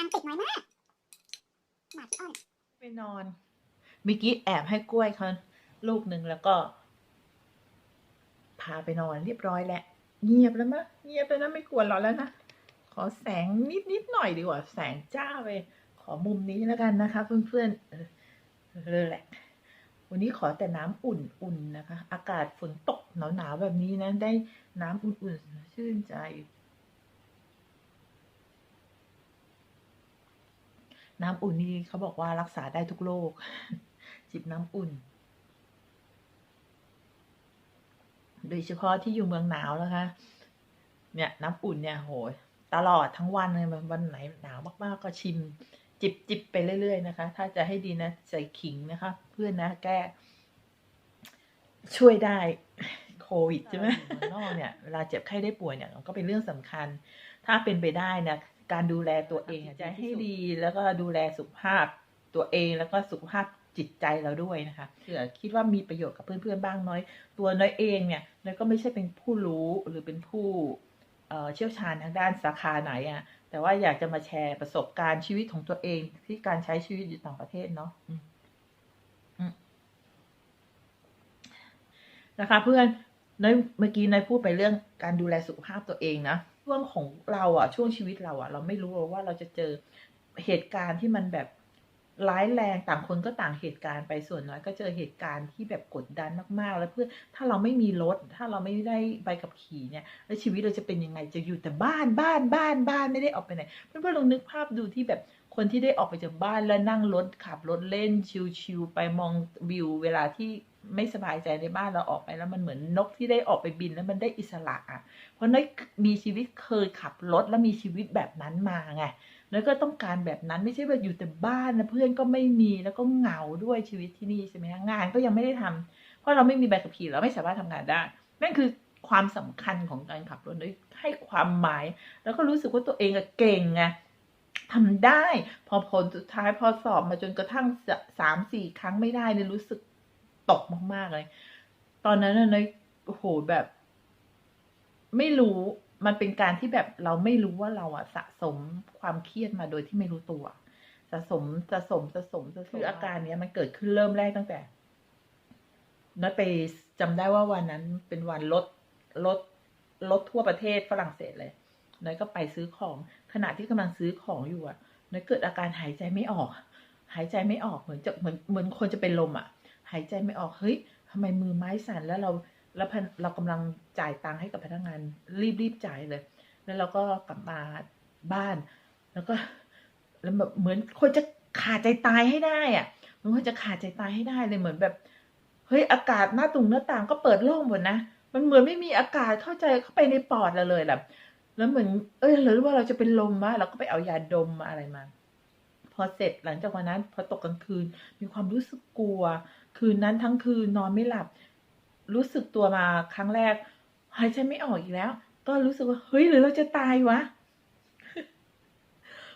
างนติดน้อยมากหมาพี่อ้อนไปนอนเมื่อกี้แอบให้กล้วยเขาลูกหนึ่งแล้วก็ พาไปนอนเรียบร้อยแล้วเงียบแล้วมะเงียบแล้วนะไม่กวนเราแล้วนะขอแสงนิดนิดหน่อยดีกว่า แสงจ้าไปขอมุมนี้แล้วกันนะคะ เพื่อนๆเออเออแหละ วันนี้ขอแต่น้ำอุ่นๆนะคะ อากาศฝนตกหนาวๆแบบนี้นะ ได้น้ำอุ่นๆชื่นใจ น้ำอุ่นนี่เขาบอกว่ารักษาได้ทุกโรคจิบน้ำอุ่น โดยเฉพาะที่อยู่เมืองหนาวนะคะ เนี่ยน้ำอุ่นเนี่ยโหยตลอดทั้งวันเลยวันไหนหนาวมากๆ ก็ชิม จิบจิบไปเรื่อย ๆ นะคะ ถ้าจะให้ดีนะใส่ขิงนะคะ เพื่อนนะแก้ช่วยได้โควิดใช่ไหมนอกเนี่ยเวลาเจ็บไข้ได้ป่วยเนี่ยมันก็เป็นเรื่องสำคัญ ถ้าเป็นไปได้นะ การดูแลตัวเองใจให้ดีแล้วก็ดูแลสุขภาพตัวเองแล้วก็สุขภาพจิตใจเราด้วยนะคะเผื่อคิดว่ามีประโยชน์กับเพื่อนๆบ้างน้อย ตัวน้อยเองเนี่ยน้อยก็ไม่ใช่เป็นผู้รู้หรือเป็นผู้เอ่อเชี่ยวชาญทางด้านสาขาไหนอะ่ะ แต่ว่าอยากจะมาแชร์ประสบการณ์ชีวิตของตัวเองที่การใช้ชีวิตอยู่ต่างประเทศเนาะอืมอืมนะคะเพื่อนน้อยเมื่อกี้น้อยพูดไปเรื่องการดูแลสุขภาพตัวเองนะ ช่วงของเราอะช่วงชีวิตเราอะเราไม่รู้ว่าเราจะเจอเหตุการณ์ที่มันแบบร้ายแรงต่างคนก็ต่างเหตุการณ์ไปส่วนน้อยก็เจอเหตุการณ์ที่แบบกดดันมากๆ แล้วเพื่อถ้าเราไม่มีรถ ถ้าเราไม่ได้ใบขับขี่เนี่ย แล้วชีวิตเราจะเป็นยังไงจะอยู่แต่บ้านบ้านบ้านบ้านไม่ได้ออกไปไหนเพื่อนๆลองนึกภาพดูที่แบบคนที่ได้ออกไปจากบ้านแล้วนั่งรถขับรถเล่นชิลๆไปมองวิวเวลาที่ ไม่สบายใจในบ้านเราออกไปแล้วมันเหมือนนกที่ได้ออกไปบินแล้วมันได้อิสระอะเพราะน้อยมีชีวิตเคยขับรถแล้วมีชีวิตแบบนั้นมาไงน้อยก็ต้องการแบบนั้นไม่ใช่ว่าอยู่แต่บ้านนะเพื่อนก็ไม่มีแล้วก็เหงาด้วยชีวิตที่นี่ใช่ไหมงานก็ยังไม่ได้ทำเพราะเราไม่มีใบขับขี่เราไม่สามารถทำงานได้นั่นคือความสำคัญของการขับรถน้อยให้ความหมาย แล้วก็รู้สึกว่าตัวเองเก่งไงทำได้ พอผลสุดท้ายพอสอบมาจนกระทั่งสามสี่ครั้งไม่ได้เนี่ยรู้สึก ตกมากๆเลย ตอนนั้นนะโอ้โหแบบ ไม่รู้มันเป็นการที่แบบเราไม่รู้ว่าเราอะสะสมความเครียดมาโดยที่ไม่รู้ตัวสะสมสะสมสะสมสะสมคืออาการเนี้ย มันเกิดขึ้นเริ่มแรกตั้งแต่น้อยไปจำได้ว่าวันนั้นเป็นวันรถรถรถทั่วประเทศฝรั่งเศสเลยน้อยก็ไปซื้อของ ขณะที่กำลังซื้อของอยู่อะน้อยเกิดอาการหายใจไม่ออก หายใจไม่ออกเหมือนจะเหมือนเหมือนคนจะเป็นลมอะ หายใจไม่ออกเฮ้ยทำไมมือไม้สั่นแล้วเราแล้วเรากำลังจ่ายตังค์ให้กับพนักงานรีบรีบจ่ายเลย แล้วเราก็กลับมาบ้าน แล้วก็แล้วแบบเหมือนคนจะขาดใจตายให้ได้อะมันคนจะขาดใจตายให้ได้เลยเหมือนแบบเฮ้ยอากาศหน้าตุงหน้าต่างก็เปิดโล่งหมดนะมันเหมือนไม่มีอากาศเข้าใจเข้าไปในปอดเราเลยแบบแล้วเหมือนเอ้ยหรือว่าเราจะเป็นลมวะเราก็ไปเอายาดมมาอะไรมา พอเสร็จหลังจากวันนั้น พอตกกลางคืน มีความรู้สึกกลัว คืนนั้นทั้งคืนนอนไม่หลับ รู้สึกตัวมาครั้งแรกหายใจไม่ออกอีกแล้ว ก็รู้สึกว่าเฮ้ยหรือเราจะตายวะ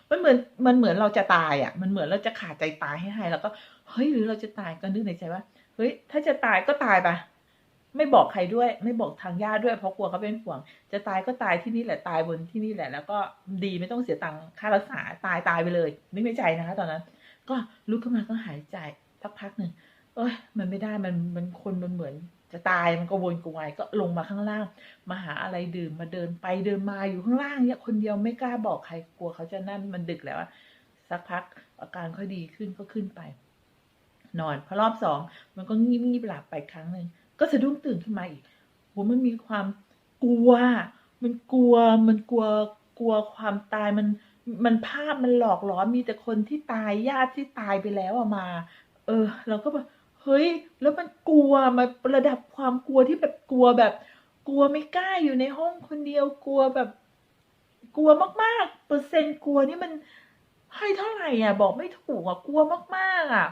มันเหมือนมันเหมือนเราจะตายอะ มันเหมือนเราจะขาดใจตายให้ให้แล้วก็เฮ้ยหรือเราจะตายก็นึกในใจว่าเฮ้ย ถ้าจะตายก็ตายไปไม่บอกใครด้วย ไม่บอกทางญาติด้วยเพราะกลัวเขาเป็นห่วง จะตายก็ตายที่นี่แหละตายบนที่นี่แหละ แล้วก็ดีไม่ต้องเสียตังค่ารักษาตายตายไปเลย นึกในใจนะคะ ตอนนั้น ก็ลุกขึ้นมาก็หายใจสักพักหนึ่ง เอ้ยมันไม่ได้มันมันคนมันเหมือนจะตายมันก็วนกวายก็ลงมาข้างล่าง มาหาอะไรดื่มมาเดินไปเดินมาอยู่ข้างล่างเนี่ยคนเดียวไม่กล้าบอกใครกลัวเขาจะนั่นมันดึกแล้วสักพักอาการค่อยดีขึ้นก็ขึ้นไป นอนพอรอบสองมันก็งีบงีบหลับไปครั้งหนึ่งก็สะดุ้งตื่นขึ้นมาอีกโหมันมีความกลัว มันกลัวมันกลัวกลัวความตายมันมันภาพมันหลอกหลอนมีแต่คนที่ตายญาติที่ตายไปแล้วอะมา เออ เราก็แบบ เฮ้ย แล้วมันกลัวมาระดับความกลัวที่แบบกลัวแบบ กลัวไม่กล้าอยู่ในห้องคนเดียวกลัวแบบ กลัวมากๆ เปอร์เซ็นต์กลัวนี่มันให้เท่าไหร่อะ บอกไม่ถูกอะกลัวมากๆอะ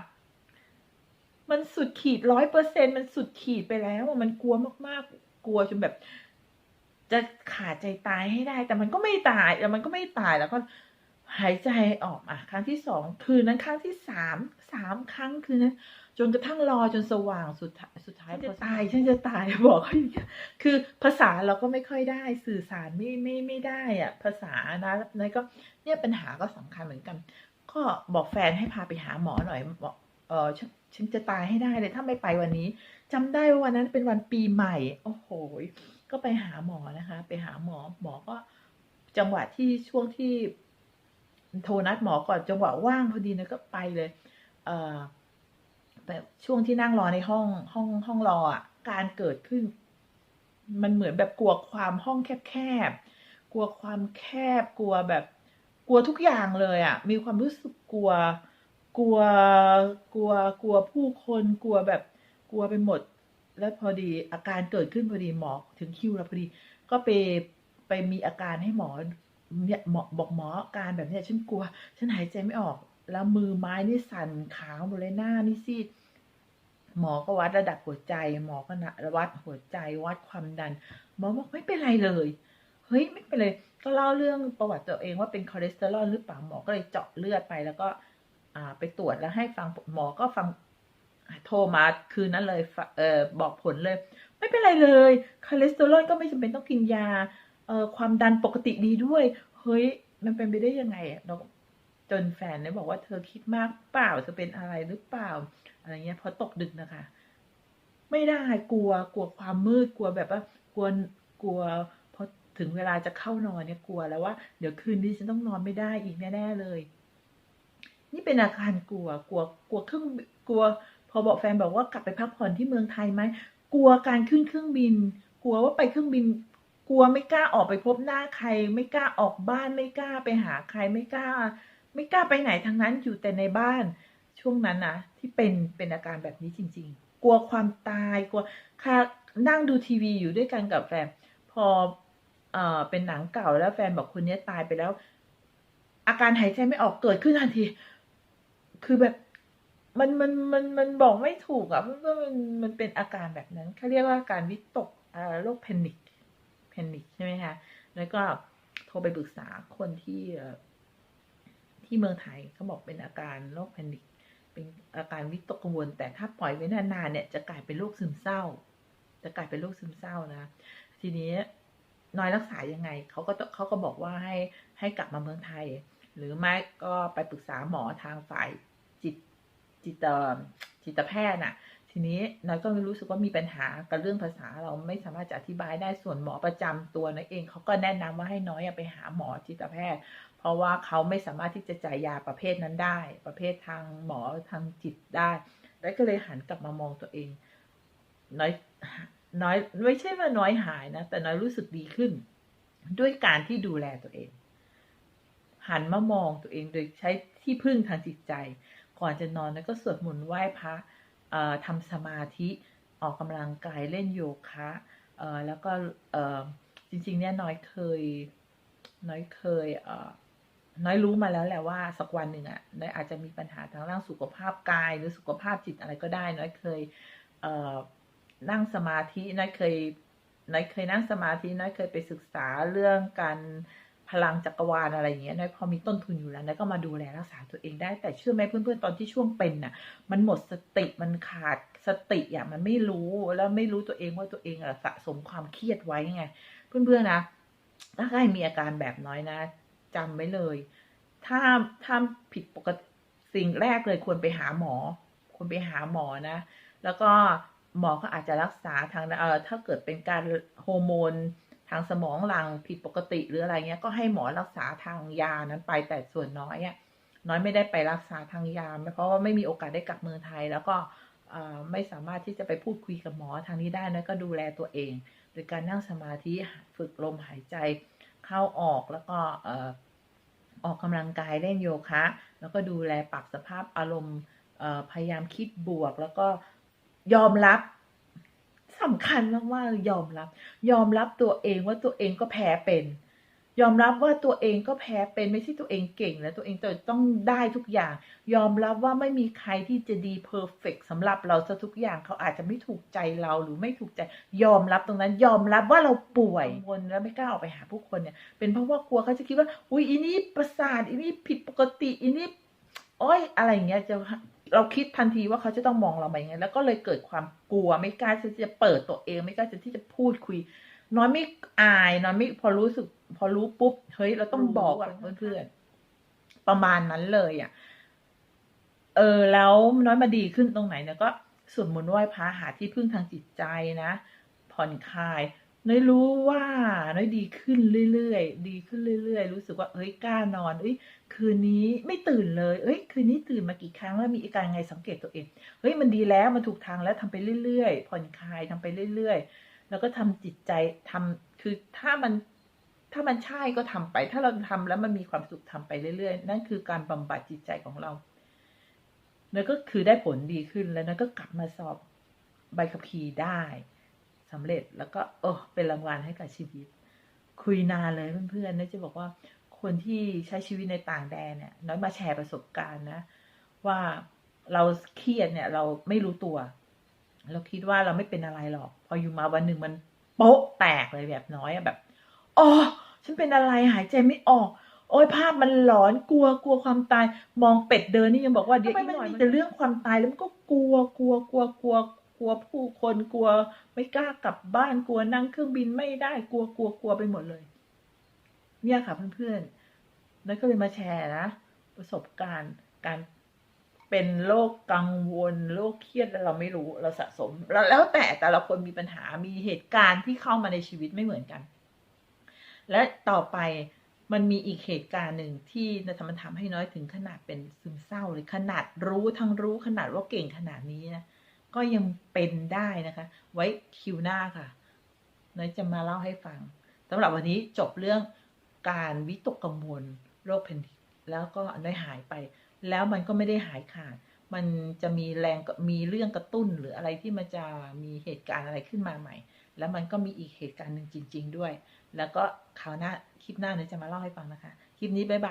มันสุดขีดร้อยเปอร์เซ็นมันสุดขีดไปแล้วมันกลัวมากๆ กลัวจนแบบ จะขาดใจตายให้ได้ แต่มันก็ไม่ตายแต่มันก็ไม่ตายแล้วก็หายใจออกอะ ครั้งที่สองคืนนั้นครั้งที่สามสามครั้งคืนนั้น จนกระทั่งรอจนสว่างสุดท้ายสุดท้ายจะตายฉันจะตายบอกคือภาษาเราก็ไม่ค่อยได้สื่อสารไม่ไม่ไม่ได้อะภาษานะนั่นก็เนี่ยปัญหาก็สำคัญเหมือนกัน ก็บอกแฟนให้พาไปหาหมอหน่อยบอกเออฉันฉันจะตายให้ได้เลยถ้าไม่ไปวันนี้จำได้ว่าวันนั้นเป็นวันปีใหม่ โอ้โหก็ไปหาหมอนะคะ ไปหาหมอหมอก็จังหวะที่ช่วงที่โทรนัดหมอก่อนจังหวะว่างพอดีนะก็ไปเลย เออ แบบช่วงที่นั่งรอในห้องห้องห้องรออะการเกิดขึ้น มันเหมือนแบบกลัวความห้องแคบๆกลัวความแคบกลัวแบบกลัวทุกอย่างเลยอะ มีความรู้สึกกลัว กลัว กลัว กลัวผู้คน กลัวแบบ กลัวไปหมด แล้วพอดีอาการเกิดขึ้นพอดีหมอถึงคิวแล้วพอดี ก็ไปไปมีอาการให้หมอเนี่ยหมอบอกหมออาการแบบเนี้ยฉันกลัว ฉันหายใจไม่ออก แล้วมือไม้นี่สั่นขาวหมดเลยหน้านี่ซีดหมอก็วัดระดับหัวใจ หมอก็นะวัดหัวใจวัดความดัน หมอบอกไม่เป็นไรเลย เฮ้ยไม่เป็นไรก็เล่าเรื่องประวัติตัวเองว่าเป็นคอเลสเตอรอลหรือเปล่าหมอก็เลยเจาะเลือดไปแล้วก็ อ่า ไปตรวจแล้วให้ฟังหมอก็ฟังโทรมาคืนนั้นเลยเออบอกผลเลย ไม่เป็นไรเลยคอเลสเตอรอลก็ไม่จำเป็นต้องกินยาเออความดันปกติดีด้วย เฮ้ยมันเป็นไปได้ยังไงอะเรา จนแฟนเนี่ยบอกว่าเธอคิดมากเปล่าเธอเป็นอะไรหรือเปล่า อะไรเงี้ยพอตกดึกนะคะ ไม่ได้กลัวกลัวความมืดกลัวแบบว่ากลัวกลัวพอถึงเวลาจะเข้านอนเนี่ยกลัวแล้วว่าเดี๋ยวคืนนี้ฉันต้องนอนไม่ได้อีกแน่ๆเลย นี่เป็นอาการกลัวกลัวกลัวเครื่องกลัว พอบอกแฟนบอกว่ากลับไปพักผ่อนที่เมืองไทยไหมกลัวการขึ้นเครื่องบิน กลัวว่าไปเครื่องบินกลัวไม่กล้าออกไปพบหน้าใคร ไม่กล้าออกบ้านไม่กล้าไปหาใครไม่กล้า ไม่กล้าไปไหนทั้งนั้นอยู่แต่ในบ้านช่วงนั้นนะที่เป็นเป็นอาการแบบนี้จริง ๆ กลัวความตายกลัวค่ะนั่งดูทีวีอยู่ด้วยกันกับแฟนพอเอ่อเป็นหนังเก่าแล้วแฟนบอกคนนี้ตายไปแล้ว อาการหายใจไม่ออกเกิดขึ้นทันที คือแบบมันมันมันมันบอกไม่ถูกอะเพราะว่ามันมันเป็นอาการแบบนั้นเขาเรียกว่าการวิตกโรคแพนิคแพนิคใช่ไหมคะแล้วก็โทรไปปรึกษาคนที่ ที่เมืองไทยเขาบอกเป็นอาการโรคแพนิคเป็นอาการวิตกกังวล แต่ถ้าปล่อยไว้นานๆเนี่ยจะกลายเป็นโรคซึมเศร้า จะกลายเป็นโรคซึมเศร้านะ ทีนี้น้อยรักษายังไงเขาก็เขาก็บอกว่าให้ให้กลับมาเมืองไทย หรือไม่ก็ไปปรึกษาหมอทางฝ่ายจิตจิตจิตแพทย์น่ะ ทีนี้น้อยก็รู้สึกว่ามีปัญหากับเรื่องภาษาเราไม่สามารถจะอธิบายได้ส่วนหมอประจำตัวน้อยเองเขาก็แนะนำว่าให้น้อยไปหาหมอจิตแพทย์ เพราะว่าเขาไม่สามารถที่จะจ่ายยาประเภทนั้นได้ ประเภททางหมอทางจิตได้แล้วก็เลยหันกลับมามองตัวเอง น้อยน้อยไม่ใช่ว่าน้อยหายนะ แต่น้อยรู้สึกดีขึ้น ด้วยการที่ดูแลตัวเอง หันมามองตัวเองโดยใช้ที่พึ่งทางจิตใจ ก่อนจะนอนน้อยก็สวดมนต์ไหว้พระ ทำสมาธิออกกำลังกายเล่นโยคะแล้วก็จริงๆเนี่ยน้อยเคย น้อยเคยเน้อยรู้มาแล้วแหละว่าสักวันหนึ่งอะน้อยอาจจะมีปัญหาทางด้านสุขภาพกายหรือสุขภาพจิตอะไรก็ได้ น้อยเคยเนั่งสมาธิน้อยเคยน้อยเคยนั่งสมาธิน้อยเคยไปศึกษาเรื่องการ พลังจักรวาลอะไรอย่างเงี้ยน้อยพอมีต้นทุนอยู่แล้วน้อยก็มาดูแลรักษาตัวเองได้ แต่เชื่อไหมเพื่อนๆตอนที่ช่วงเป็นน่ะ มันหมดสติมันขาดสติอะมันไม่รู้แล้วไม่รู้ตัวเองว่าตัวเองอะสะสมความเครียดไว้ไง เพื่อนๆนะ ถ้าใครมีอาการแบบน้อยนะจำไว้เลย ถ้าถ้าผิดปกติสิ่งแรกเลยควรไปหาหมอ ควรไปหาหมอนะ แล้วก็หมอก็อาจจะรักษาทางเอ่อถ้าเกิดเป็นการโฮอร์โมนางสมองหลังผิดปกติหรืออะไรเงี้ย ก็ให้หมอรักษาทางยานั้นไปแต่ส่วนน้อยอะน้อยไม่ได้ไปรักษาทางยาเพราะว่าไม่มีโอกาสได้กลับเมืองไทย แล้วก็ไม่สามารถที่จะไปพูดคุยกับหมอทางนี้ได้นะก็ดูแลตัวเอง โดยการนั่งสมาธิฝึกลมหายใจเข้าออกแล้วก็ออกกำลังกายเล่นโยคะ แล้วก็ดูแลปรับสภาพอารมณ์พยายามคิดบวก แล้วก็ยอมรับ สำคัญมากๆยอมรับ ยอมรับตัวเองว่าตัวเองก็แพ้เป็น ยอมรับว่าตัวเองก็แพ้เป็นไม่ใช่ตัวเองเก่ง และตัวเองต้องได้ทุกอย่าง ยอมรับว่าไม่มีใครที่จะดีเพอร์เฟกสำหรับเราซะทุกอย่างเขาอาจจะไม่ถูกใจเราหรือไม่ถูกใจ ยอมรับตรงนั้น ยอมรับว่าเราป่วยวลแล้วไม่กล้าออกไปหาผู้คนเนี่ยเป็นเพราะว่ากลัวเขาจะคิดว่าอุ้ยอีนี่ประสาทอีนี่ผิดปกติอีนี่ โอ้ยอะไรอย่างเงี้ยจะเราคิดทันทีว่าเขาจะต้องมองเราไปยังไง แล้วก็เลยเกิดความกลัวไม่กล้าที่จะเปิดตัวเองไม่กล้าที่จะพูดคุย น้อยไม่อายน้อยไม่พอรู้สึก พอรู้ปุ๊บเฮ้ยเราต้องบอกกับเพื่อนๆประมาณนั้นเลยอะเออแล้วน้อยมาดีขึ้นตรงไหนเนี่ยก็สวดมนต์ไหว้พระหาที่พึ่งทางจิตใจนะผ่อนคลาย น้อยรู้ว่าน้อยดีขึ้นเรื่อยๆ ดีขึ้นเรื่อยๆ รู้สึกว่า เอ้ย กล้านอน เอ้ย คืนนี้ไม่ตื่นเลย เอ้ย คืนนี้ตื่นมากี่ครั้งแล้วมีอาการไงสังเกตตัวเอง เฮ้ย มันดีแล้ว มันถูกทางแล้วทำไปเรื่อยๆ ผ่อนคลายทำไปเรื่อยๆ แล้วก็ทำจิตใจทำคือถ้ามัน ถ้ามันใช่ก็ทำไป ถ้าเราทำแล้วมันมีความสุขทำไปเรื่อยๆ นั่นคือการบำบัดจิตใจของเรา แล้วก็คือได้ผลดีขึ้นแล้วนั่นก็กลับมาสอบใบขับขี่ได้ สำเร็จแล้วก็เออเป็นรางวัลให้กับชีวิต คุยนานเลยเพื่อนๆนะจะบอกว่าคนที่ใช้ชีวิตในต่างแดนเนี่ยน้อยมาแชร์ประสบการณ์นะ ว่าเราเครียดเนี่ย เราไม่รู้ตัว เราคิดว่าเราไม่เป็นอะไรหรอก พออยู่มาวันหนึ่งมันโป๊ะแตกเลยแบบน้อยแบบอ๋อฉันเป็นอะไรหายใจไม่ออก โอ้ยภาพมันหลอนกลัวกลัวความตาย มองเป็ดเดินนี่ยังบอกว่าเดี๋ยวอีกหน่อยมันจะเรื่องความตายแล้วมันก็กลัวกลัวกลัวกลัว กลัวผู้คนกลัวไม่กล้ากลับบ้านกลัวนั่งเครื่องบินไม่ได้กลัวกลัวกลัวไปหมดเลย เนี่ยค่ะเพื่อนๆแล้วก็เลยมาแชร์นะประสบการณ์การเป็นโรคกังวลโรคเครียดเราไม่รู้เราสะสม แล้วแต่แต่ละคนมีปัญหามีเหตุการณ์ที่เข้ามาในชีวิตไม่เหมือนกัน และต่อไปมันมีอีกเหตุการณ์หนึ่งที่มันทำให้น้อยถึงขนาดเป็นซึมเศร้าเลยขนาดรู้ทั้งรู้ขนาดว่าเก่งขนาดนี้นะ ก็ยังเป็นได้นะคะ ไว้คิวหน้าค่ะน้อยจะมาเล่าให้ฟังสำหรับวันนี้จบเรื่องการวิตกกังวลโรคแพนิคแล้วก็น้อยหายไป แล้วมันก็ไม่ได้หายขาด มันจะมีแรงมีเรื่องกระตุ้นหรืออะไรที่มันจะมีเหตุการณ์อะไรขึ้นมาใหม่ แล้วมันก็มีอีกเหตุการณ์หนึ่งจริง ๆ ด้วย แล้วก็คราวหน้าคลิปหน้าเนี่ยจะมาเล่าให้ฟังนะคะ คลิปนี้บ๊ายบาย